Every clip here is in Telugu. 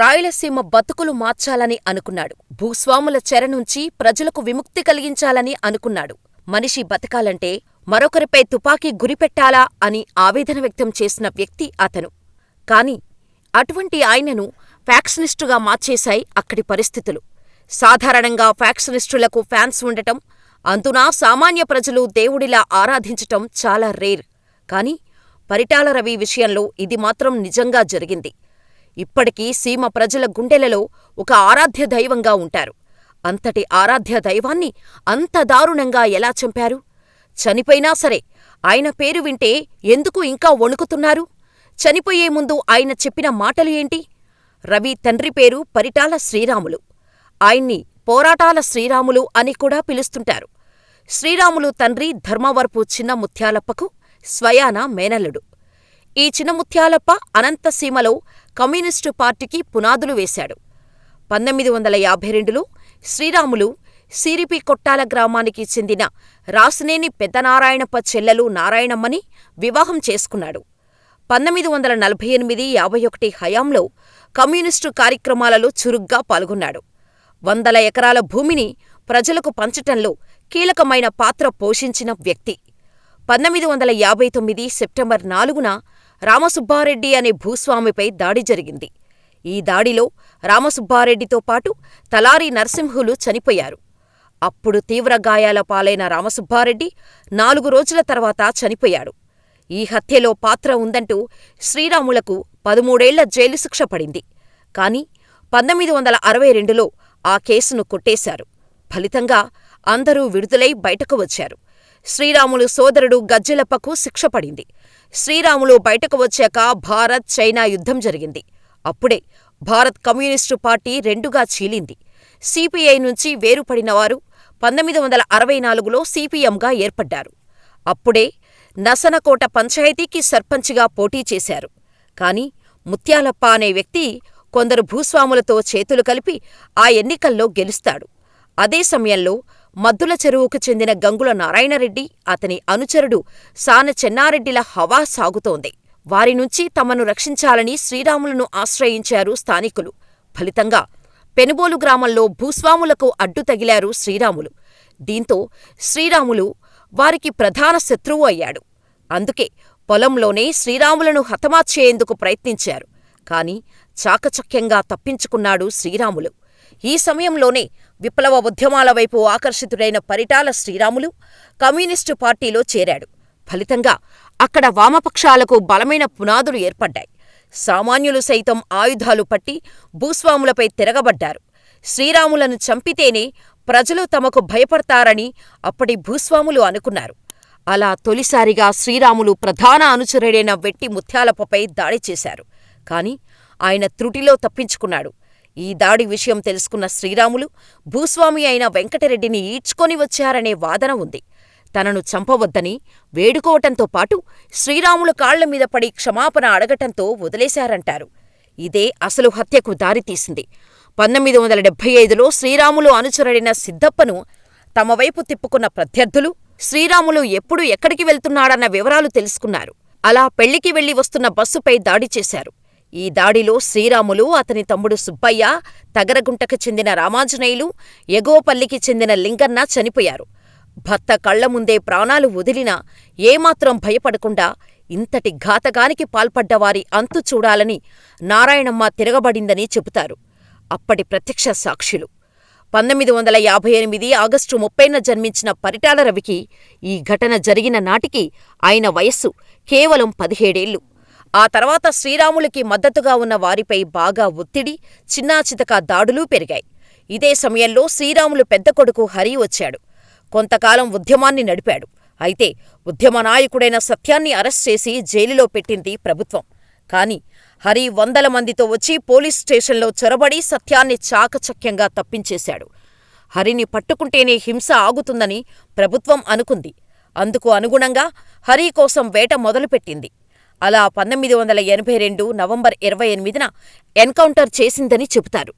రాయలసీమ బతుకులు మార్చాలని అనుకున్నాడు. భూస్వాముల చెర నుంచి ప్రజలకు విముక్తి కలిగించాలని అనుకున్నాడు. మనిషి బతకాలంటే మరొకరిపై తుపాకీ గురిపెట్టాలా అని ఆవేదన వ్యక్తం చేసిన వ్యక్తి అతను. కాని అటువంటి ఆయనను ఫ్యాక్షనిస్టుగా మార్చేశాయి అక్కడి పరిస్థితులు. సాధారణంగా ఫ్యాక్షనిస్టులకు ఫ్యాన్స్ ఉండటం, అందునా సామాన్య ప్రజలు దేవుడిలా ఆరాధించటం చాలా రేర్. కాని పరిటాల రవి విషయంలో ఇది మాత్రం నిజంగా జరిగింది. ఇప్పటికీ సీమ ప్రజల గుండెలలో ఒక ఆరాధ్య దైవంగా ఉంటారు. అంతటి ఆరాధ్య దైవాన్ని అంత దారుణంగా ఎలా చంపారు? చనిపోయినా సరే ఆయన పేరు వింటే ఎందుకు ఇంకా వణుకుతున్నారు? చనిపోయే ముందు ఆయన చెప్పిన మాటలు ఏంటి? రవి తండ్రి పేరు పరిటాల శ్రీరాములు. ఆయన్ని పోరాటాల శ్రీరాములు అని కూడా పిలుస్తుంటారు. శ్రీరాములు తండ్రి ధర్మవరపు చిన్న ముత్యాలప్పకు స్వయాన మేనల్లుడు. ఈ చినముత్యాలప్ప అనంతసీమలో కమ్యూనిస్టు పార్టీకి పునాదులు వేశాడు. పంతొమ్మిది వందల యాభై రెండులో శ్రీరాములు సిరిపి కొట్టాల గ్రామానికి చెందిన రాసినేని పెద్దనారాయణప్ప చెల్లెలు నారాయణమ్మని వివాహం చేసుకున్నాడు. పంతొమ్మిది వందల నలభై ఎనిమిది యాభై ఒకటి హయాంలో కమ్యూనిస్టు కార్యక్రమాలలో చురుగ్గా పాల్గొన్నాడు. వందల ఎకరాల భూమిని ప్రజలకు పంచటంలో కీలకమైన పాత్ర పోషించిన వ్యక్తి. పంతొమ్మిది వందల యాభై తొమ్మిది సెప్టెంబర్ నాలుగున రామసుబ్బారెడ్డి అనే భూస్వామిపై దాడి జరిగింది. ఈ దాడిలో రామసుబ్బారెడ్డితో పాటు తలారి నర్సింహులు చనిపోయారు. అప్పుడు తీవ్ర గాయాల పాలైన రామసుబ్బారెడ్డి నాలుగు రోజుల తర్వాత చనిపోయాడు. ఈ హత్యలో పాత్ర ఉందంటూ శ్రీరాములకు పదమూడేళ్ళ జైలు శిక్ష పడింది. కాని పంతొమ్మిది వందల అరవై రెండులో ఆ కేసును కొట్టేశారు. ఫలితంగా అందరూ విడుదలై బయటకు వచ్చారు. శ్రీరాములు సోదరుడు గజ్జెలప్పకు శిక్ష పడింది. శ్రీరాములు బయటకు వచ్చాక భారత్ చైనా యుద్ధం జరిగింది. అప్పుడే భారత్ కమ్యూనిస్టు పార్టీ రెండుగా చీలింది. సిపిఐ నుంచి వేరుపడినవారు పంతొమ్మిది వందల అరవై నాలుగులో సిపిఎంగా ఏర్పడ్డారు. అప్పుడే నసనకోట పంచాయతీకి సర్పంచిగా పోటీ చేశారు. కాని ముత్యాలప్ప అనే వ్యక్తి కొందరు భూస్వాములతో చేతులు కలిపి ఆ ఎన్నికల్లో గెలుస్తాడు. అదే సమయంలో మద్దుల చెరువుకు చెందిన గంగుల నారాయణరెడ్డి, అతని అనుచరుడు సాన చెన్నారెడ్డిల హవా సాగుతోంది. వారి నుంచి తమను రక్షించాలని శ్రీరాములును ఆశ్రయించారు స్థానికులు. ఫలితంగా పెనుబోలు గ్రామంలో భూస్వాములకు అడ్డు తగిలారు శ్రీరాములు. దీంతో శ్రీరాములు వారికి ప్రధాన శత్రువు అయ్యాడు. అందుకే పొలంలోనే శ్రీరాములను హతమార్చేందుకు ప్రయత్నించారు. కాని చాకచక్యంగా తప్పించుకున్నాడు శ్రీరాములు. ఈ సమయంలోనే విప్లవ ఉద్యమాల వైపు ఆకర్షితుడైన పరిటాల శ్రీరాములు కమ్యూనిస్టు పార్టీలో చేరాడు. ఫలితంగా అక్కడ వామపక్షాలకు బలమైన పునాదులు ఏర్పడ్డాయి. సామాన్యులు సైతం ఆయుధాలు పట్టి భూస్వాములపై తిరగబడ్డారు. శ్రీరాములను చంపితేనే ప్రజలు తమకు భయపడతారని అప్పటి భూస్వాములు అనుకున్నారు. అలా తొలిసారిగా శ్రీరాములు ప్రధాన అనుచరుడైన వెట్టి ముత్యాలప్పపై దాడి చేశారు. కాని ఆయన త్రుటిలో తప్పించుకున్నాడు. ఈ దాడి విషయం తెలుసుకున్న శ్రీరాములు భూస్వామి అయిన వెంకటరెడ్డిని ఈడ్చుకొని వచ్చారనే వాదన ఉంది. తనను చంపవద్దని వేడుకోవటంతో పాటు శ్రీరాములు కాళ్ళమీద పడి క్షమాపణ అడగటంతో వదిలేశారంటారు. ఇదే అసలు హత్యకు దారితీసింది. పంతొమ్మిది వందల డెబ్బై ఐదులో శ్రీరాములు అనుచరుడైన సిద్ధప్పను తమ వైపు తిప్పుకున్న ప్రత్యర్థులు శ్రీరాములు ఎప్పుడు ఎక్కడికి వెళ్తున్నాడన్న వివరాలు తెలుసుకున్నారు. అలా పెళ్ళికి వెళ్ళి వస్తున్న బస్సుపై దాడి చేశారు. ఈ దాడిలో శ్రీరాములు, అతని తమ్ముడు సుబ్బయ్య, తగరగుంటకు చెందిన రామాంజనేయులు, ఎగోపల్లికి చెందిన లింగన్న చనిపోయారు. భర్త కళ్ళముందే ప్రాణాలు వదిలినా ఏమాత్రం భయపడకుండా ఇంతటి ఘాతకానికి పాల్పడ్డవారి అంతు చూడాలని నారాయణమ్మ తిరగబడిందని చెబుతారు అప్పటి ప్రత్యక్ష సాక్షులు. పంతొమ్మిది వందల యాభై ఎనిమిది ఆగస్టు ముప్పైన జన్మించిన పరిటాల రవికి ఈ ఘటన జరిగిన నాటికి ఆయన వయస్సు కేవలం పదిహేడేళ్ళు. ఆ తర్వాత శ్రీరాములుకి మద్దతుగా ఉన్న వారిపై బాగా ఒత్తిడి, చిన్నాచితక దాడులూ పెరిగాయి. ఇదే సమయంలో శ్రీరాములు పెద్ద కొడుకు హరి వచ్చాడు. కొంతకాలం ఉద్యమాన్ని నడిపాడు. అయితే ఉద్యమ నాయకుడైన సత్యాన్ని అరెస్ట్ చేసి జైలులో పెట్టింది ప్రభుత్వం. కాని హరి వందల మందితో వచ్చి పోలీస్ స్టేషన్లో చొరబడి సత్యాన్ని చాకచక్యంగా తప్పించేశాడు. హరిని పట్టుకుంటేనే హింస ఆగుతుందని ప్రభుత్వం అనుకుంది. అందుకు అనుగుణంగా హరి కోసం వేట మొదలుపెట్టింది. అలా పంతొమ్మిది వందల ఎనభై రెండు నవంబర్ ఇరవై ఎనిమిదిన ఎన్కౌంటర్ చేసిందని చెబుతారు.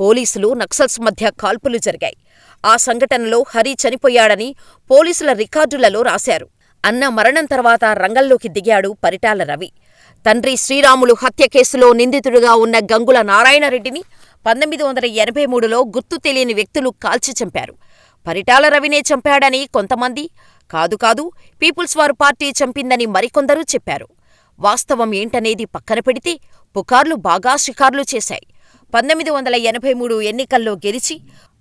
పోలీసులు, నక్సల్స్ మధ్య కాల్పులు జరిగాయి. ఆ సంఘటనలో హరి చనిపోయాడని పోలీసుల రికార్డులలో రాశారు. అన్న మరణం తర్వాత రంగంలోకి దిగాడు పరిటాల రవి. తండ్రి శ్రీరాములు హత్య కేసులో నిందితుడిగా ఉన్న గంగుల నారాయణరెడ్డిని పంతొమ్మిది వందల ఎనభై మూడులో గుర్తు తెలియని వ్యక్తులు కాల్చి చంపారు. పరిటాల రవినే చంపాడని కొంతమంది, కాదు కాదు పీపుల్స్ వారు పార్టీ చంపిందని మరికొందరు చెప్పారు. వాస్తవం ఏంటనేది పక్కన పెడితే పుకార్లు బాగా షికార్లు చేశాయి. పంతొమ్మిది వందల ఎనభై మూడు ఎన్నికల్లో గెలిచి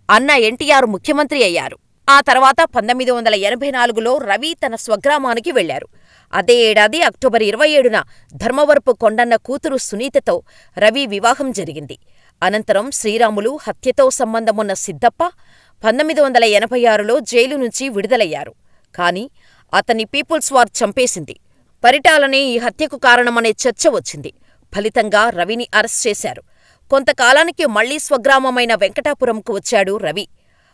అన్న ఎన్టీఆర్ ముఖ్యమంత్రి అయ్యారు. ఆ తర్వాత పంతొమ్మిది వందల ఎనభై నాలుగులో రవి తన స్వగ్రామానికి వెళ్ళారు. అదే ఏడాది అక్టోబర్ ఇరవై ఏడున ధర్మవరపు కొండన్న కూతురు సునీతతో రవి వివాహం జరిగింది. అనంతరం శ్రీరాములు హత్యతో సంబంధమున్న సిద్దప్ప పంతొమ్మిది వందల ఎనభై ఆరులో జైలు నుంచి విడుదలయ్యారు. కాని అతన్ని పీపుల్స్ వార్ చంపేసింది. పరిటాలనే ఈ హత్యకు కారణమనే చర్చ వచ్చింది. ఫలితంగా రవిని అరెస్ట్ చేశారు. కొంతకాలానికి మళ్ళీ స్వగ్రామమైన వెంకటాపురంకు వచ్చాడు రవి.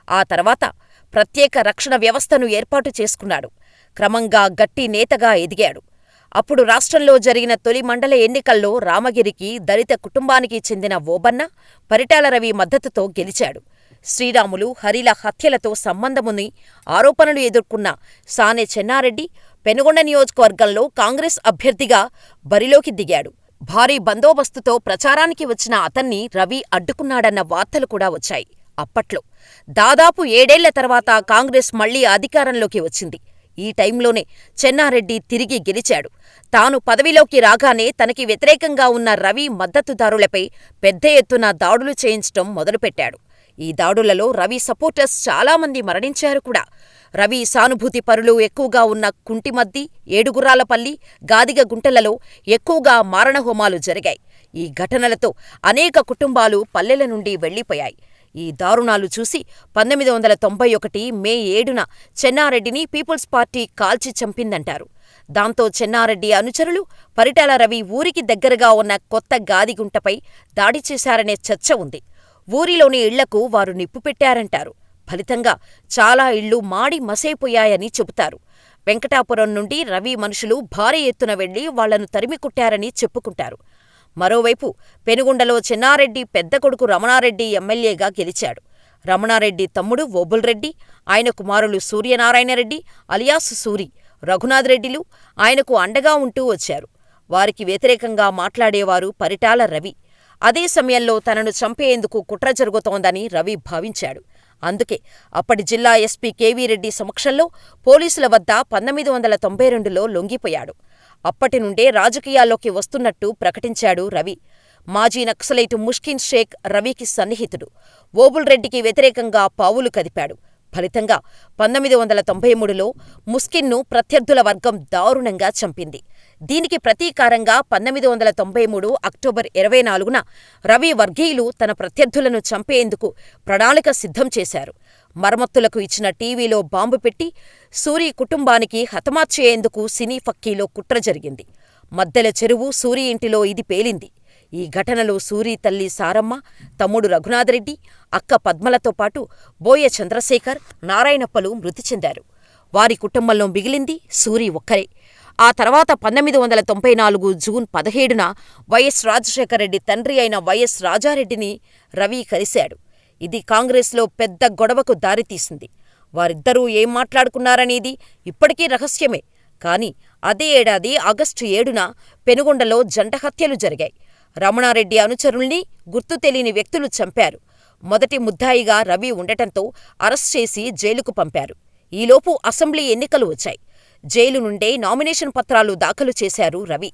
ఆ తర్వాత ప్రత్యేక రక్షణ వ్యవస్థను ఏర్పాటు చేసుకున్నాడు. క్రమంగా గట్టి నేతగా ఎదిగాడు. అప్పుడు రాష్ట్రంలో జరిగిన తొలి మండల ఎన్నికల్లో రామగిరికి దళిత కుటుంబానికి చెందిన ఓబన్న, పరిటాల రవి మద్దతుతో గెలిచాడు. శ్రీరాములు, హరిల హత్యలతో సంబంధముని ఆరోపణలు ఎదుర్కొన్న సానె చెన్నారెడ్డి పెనుగొండ నియోజకవర్గంలో కాంగ్రెస్ అభ్యర్థిగా బరిలోకి దిగాడు. భారీ బందోబస్తుతో ప్రచారానికి వచ్చిన అతన్ని రవి అడ్డుకున్నాడన్న వార్తలు కూడా వచ్చాయి అప్పట్లో. దాదాపు ఏడేళ్ళ తర్వాత కాంగ్రెస్ మళ్ళీ అధికారంలోకి వచ్చింది. ఈ టైంలోనే చెన్నారెడ్డి తిరిగి గెలిచాడు. తాను పదవిలోకి రాగానే తనకి వ్యతిరేకంగా ఉన్న రవి మద్దతుదారులపై పెద్ద ఎత్తున దాడులు చేయించటం మొదలుపెట్టాడు. ఈ దాడులలో రవి సపోర్టర్స్ చాలామంది మరణించారు కూడా. రవి సానుభూతి పరులు ఎక్కువగా ఉన్న కుంటిమద్ది, ఏడుగుర్రాలపల్లి, గాదిగగుంటలలో ఎక్కువగా మారణహోమాలు జరిగాయి. ఈ ఘటనలతో అనేక కుటుంబాలు పల్లెల నుండి వెళ్ళిపోయాయి. ఈ దారుణాలు చూసి పంతొమ్మిది వందల తొంభై ఒకటి మే ఏడున చెన్నారెడ్డిని పీపుల్స్ పార్టీ కాల్చి చంపిందంటారు. దాంతో చెన్నారెడ్డి అనుచరులు పరిటాల రవి ఊరికి దగ్గరగా ఉన్న కొత్త గాదిగుంటపై దాడి చేశారనే చర్చ ఉంది. ఊరిలోని ఇళ్ళకు వారు నిప్పు పెట్టారంటారు. ఫలితంగా చాలా ఇళ్ళు మాడి మసైపోయాయని చెబుతారు. వెంకటాపురం నుండి రవి మనుషులు భారీ ఎత్తున వెళ్ళి వాళ్ళను తరిమికొట్టారని చెప్పుకుంటారు. మరోవైపు పెనుగొండలో చెన్నారెడ్డి పెద్ద కొడుకు రమణారెడ్డి ఎమ్మెల్యేగా గెలిచాడు. రమణారెడ్డి తమ్ముడు ఓబుల్రెడ్డి, ఆయన కుమారులు సూర్యనారాయణరెడ్డి అలియాస్ సూరి, రఘునాథరెడ్డిలు ఆయనకు అండగా ఉంటూ వచ్చారు. వారికి వ్యతిరేకంగా మాట్లాడేవారు పరిటాల రవి. అదే సమయంలో తనను చంపేందుకు కుట్ర జరుగుతోందని రవి భావించాడు. అందుకే అప్పటి జిల్లా ఎస్పీ కెవిరెడ్డి సమక్షంలో పోలీసుల వద్ద పంతొమ్మిది వందల తొంభై రెండులో లొంగిపోయాడు. అప్పటినుండే రాజకీయాల్లోకి వస్తున్నట్టు ప్రకటించాడు రవి. మాజీ నక్సలైటు ముష్కిన్ షేక్ రవికి సన్నిహితుడు. ఓబుల్రెడ్డికి వ్యతిరేకంగా పావులు కదిపాడు. ఫలితంగా పంతొమ్మిది వందల తొంభై మూడులో ముస్కిన్ను ప్రత్యర్థుల వర్గం దారుణంగా చంపింది. దీనికి ప్రతీకారంగా పంతొమ్మిది వందల తొంభై మూడు అక్టోబర్ ఇరవై నాలుగున రవి వర్గీయులు తన ప్రత్యర్థులను చంపేందుకు ప్రణాళిక సిద్ధం చేశారు. మరమ్మత్తులకు ఇచ్చిన టీవీలో బాంబు పెట్టి సూరి కుటుంబానికి హతమార్చేందుకు సినీ ఫక్కీలో కుట్ర జరిగింది. మద్దెల చెరువు సూరి ఇంటిలో ఇది పేలింది. ఈ ఘటనలో సూరి తల్లి సారమ్మ, తమ్ముడు రఘునాథరెడ్డి, అక్క పద్మలతో పాటు బోయ చంద్రశేఖర్, నారాయణప్పలు మృతి చెందారు. వారి కుటుంబంలో మిగిలింది సూరి ఒక్కరే. ఆ తర్వాత పంతొమ్మిది వందల తొంభై నాలుగు జూన్ పదిహేడున వైఎస్ రాజశేఖరరెడ్డి తండ్రి అయిన వైఎస్ రాజారెడ్డిని రవి కలిశాడు. ఇది కాంగ్రెస్లో పెద్ద గొడవకు దారితీసింది. వారిద్దరూ ఏం మాట్లాడుకున్నారనేది ఇప్పటికీ రహస్యమే. కాని అదే ఏడాది ఆగస్టు ఏడున పెనుగొండలో జంట హత్యలు జరిగాయి. రమణారెడ్డి అనుచరుల్ని గుర్తు తెలియని వ్యక్తులు చంపారు. మొదటి ముద్దాయిగా రవి ఉండటంతో అరెస్ట్ చేసి జైలుకు పంపారు. ఈలోపు అసెంబ్లీ ఎన్నికలు వచ్చాయి. జైలు నుండే నామినేషన్ పత్రాలు దాఖలు చేశారు రవి.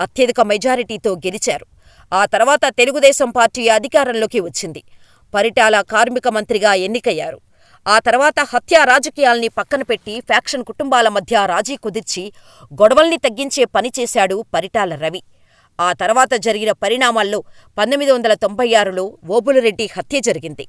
అత్యధిక మెజారిటీతో గెలిచారు. ఆ తర్వాత తెలుగుదేశం పార్టీ అధికారంలోకి వచ్చింది. పరిటాల కార్మిక మంత్రిగా ఎన్నికయ్యారు. ఆ తర్వాత హత్యా రాజకీయాల్ని పక్కనపెట్టి ఫ్యాక్షన్ కుటుంబాల మధ్య రాజీ కుదిర్చి గొడవల్ని తగ్గించే పని చేశాడు పరిటాల రవి. ఆ తర్వాత జరిగిన పరిణామాల్లో పంతొమ్మిది వందల తొంభై ఆరులో ఓబులరెడ్డి హత్య జరిగింది.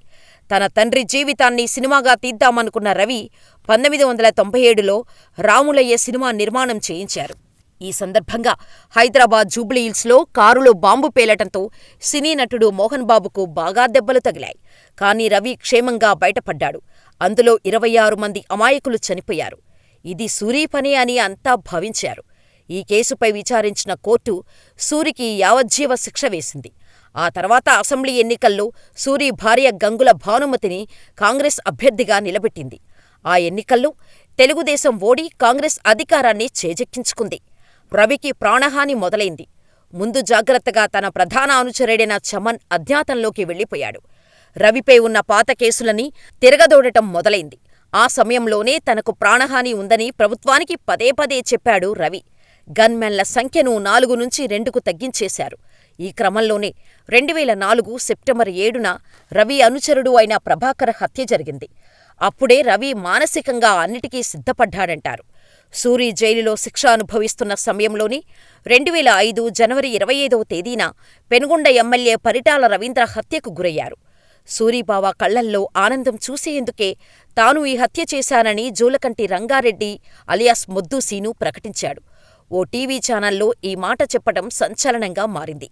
తన తండ్రి జీవితాన్ని సినిమాగా తీద్దామనుకున్న రవి పంతొమ్మిది వందల తొంభై ఏడులో రాములయ్య సినిమా నిర్మాణం చేయించారు. ఈ సందర్భంగా హైదరాబాద్ జూబ్లీహిల్స్లో కారులో బాంబు పేలటంతో సినీ నటుడు మోహన్ బాబుకు బాగా దెబ్బలు తగిలాయి. కానీ రవి క్షేమంగా బయటపడ్డాడు. అందులో ఇరవై ఆరు మంది అమాయకులు చనిపోయారు. ఇది సూరి పనే అని అంతా భావించారు. ఈ కేసుపై విచారించిన కోర్టు సూరికి యావజ్జీవ శిక్ష వేసింది. ఆ తర్వాత అసెంబ్లీ ఎన్నికల్లో సూరి భార్య గంగుల భానుమతిని కాంగ్రెస్ అభ్యర్థిగా నిలబెట్టింది. ఆ ఎన్నికల్లో తెలుగుదేశం ఓడి కాంగ్రెస్ అధికారాన్ని చేజెక్కించుకుంది. రవికి ప్రాణహాని మొదలైంది. ముందు జాగ్రత్తగా తన ప్రధాన అనుచరుడైన చమన్ అజ్ఞాతంలోకి వెళ్ళిపోయాడు. రవిపై ఉన్న పాత కేసులన్నీ తిరగదోడటం మొదలైంది. ఆ సమయంలోనే తనకు ప్రాణహాని ఉందని ప్రభుత్వానికి పదే పదే చెప్పాడు రవి. గన్మెన్ల సంఖ్యను నాలుగు నుంచి రెండుకు తగ్గించేశారు. ఈ క్రమంలోనే రెండువేల నాలుగు సెప్టెంబర్ ఏడున రవి అనుచరుడు అయిన ప్రభాకర్ హత్య జరిగింది. అప్పుడే రవి మానసికంగా అన్నిటికీ సిద్ధపడ్డాడంటారు. సూరి జైలులో శిక్ష అనుభవిస్తున్న సమయంలోనే రెండువేల ఐదు జనవరి ఇరవై ఐదవ తేదీన పెనుగొండ ఎమ్మెల్యే పరిటాల రవీంద్ర హత్యకు గురయ్యారు. సూరిబావ కళ్ళల్లో ఆనందం చూసేందుకే తాను ఈ హత్య చేశానని జూలకంటి రంగారెడ్డి అలియాస్ మొద్దు ప్రకటించాడు. ఓ టీవీ ఛానల్లో ఈ మాట చెప్పటం సంచలనంగా మారింది.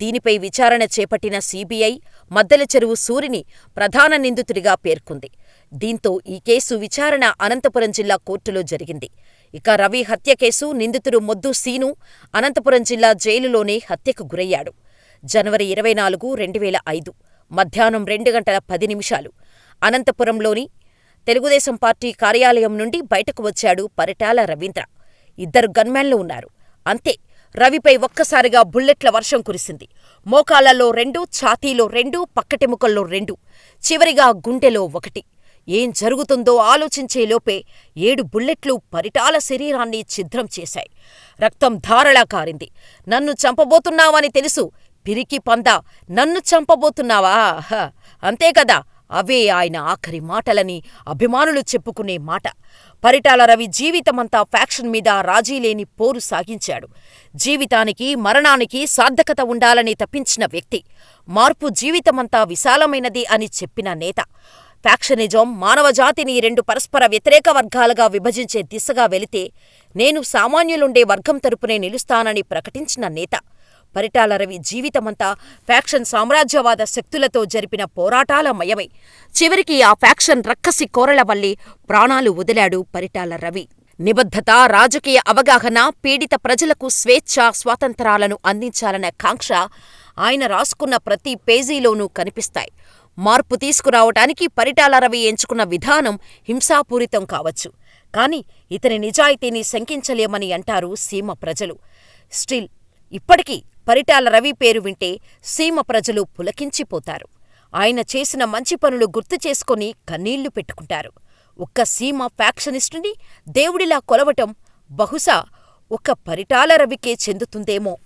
దీనిపై విచారణ చేపట్టిన సీబీఐ మద్దెల చెరువు సూరిని ప్రధాన నిందితుడిగా పేర్కొంది. దీంతో ఈ కేసు విచారణ అనంతపురం జిల్లా కోర్టులో జరిగింది. ఇక రవి హత్య కేసు నిందితుడు మొద్దు సీను అనంతపురం జిల్లా జైలులోనే హత్యకు గురయ్యాడు. జనవరి ఇరవై నాలుగు, రెండువేల ఐదు మధ్యాహ్నం రెండు గంటల పది నిమిషాలు అనంతపురంలోని తెలుగుదేశం పార్టీ కార్యాలయం నుండి బయటకు వచ్చాడు పరిటాల రవీంద్ర. ఇద్దరు గన్మెన్లు ఉన్నారు. అంతే రవిపై ఒక్కసారిగా బుల్లెట్ల వర్షం కురిసింది. మోకాళ్ళలో రెండు, ఛాతీలో రెండు, పక్కటెముకల్లో రెండు, చివరిగా గుండెలో ఒకటి. ఏం జరుగుతుందో ఆలోచించేలోపే ఏడు బుల్లెట్లు పరిటాల శరీరాన్ని ఛిద్రం చేశాయి. రక్తం ధారలా కారింది. నన్ను చంపబోతున్నావని తెలుసు పిరికి పందా నన్ను చంపబోతున్నావా హ అంతేకదా అవే ఆయన ఆఖరి మాటలని అభిమానులు చెప్పుకునే మాట. పరిటాల రవి జీవితమంతా ఫ్యాక్షన్ మీద రాజీలేని పోరు సాగించాడు. జీవితానికి, మరణానికి సార్థకత ఉండాలని తపించిన వ్యక్తి. మార్పు జీవితమంతా విశాలమైనది అని చెప్పిన నేత. ఫ్యాక్షనిజం మానవజాతిని రెండు పరస్పర వ్యతిరేక వర్గాలుగా విభజించే దిశగా వెళితే నేను సామాన్యులుండే వర్గం తరపునే నిలుస్తానని ప్రకటించిన నేత. పరిటాల రవి జీవితమంతా ఫ్యాక్షన్ సామ్రాజ్యవాద శక్తులతో జరిపిన పోరాటాల మయమై చివరికి ఆ ఫ్యాక్షన్ రక్కసి కోరల వల్లే ప్రాణాలు వదిలాడు పరిటాల రవి. నిబద్ధత, రాజకీయ అవగాహన, పీడిత ప్రజలకు స్వేచ్ఛ, స్వాతంత్ర్యాలను అందించాలన్న కాంక్ష ఆయన రాసుకున్న ప్రతి పేజీలోనూ కనిపిస్తాయి. మార్పు తీసుకురావటానికి పరిటాల రవి ఎంచుకున్న విధానం హింసాపూరితం కావచ్చు. కాని ఇతని నిజాయితీని శంకించలేమని అంటారు సీమ ప్రజలు. స్టిల్ ఇప్పటికీ పరిటాల రవి పేరు వింటే సీమ ప్రజలు పులకించిపోతారు. ఆయన చేసిన మంచి పనులు గుర్తు చేసుకొని కన్నీళ్ళు పెట్టుకుంటారు. ఒక్క సీమ ఫ్యాక్షనిస్టుని దేవుడిలా కొలవటం బహుశా ఒక్క పరిటాల రవికే చెందుతుందేమో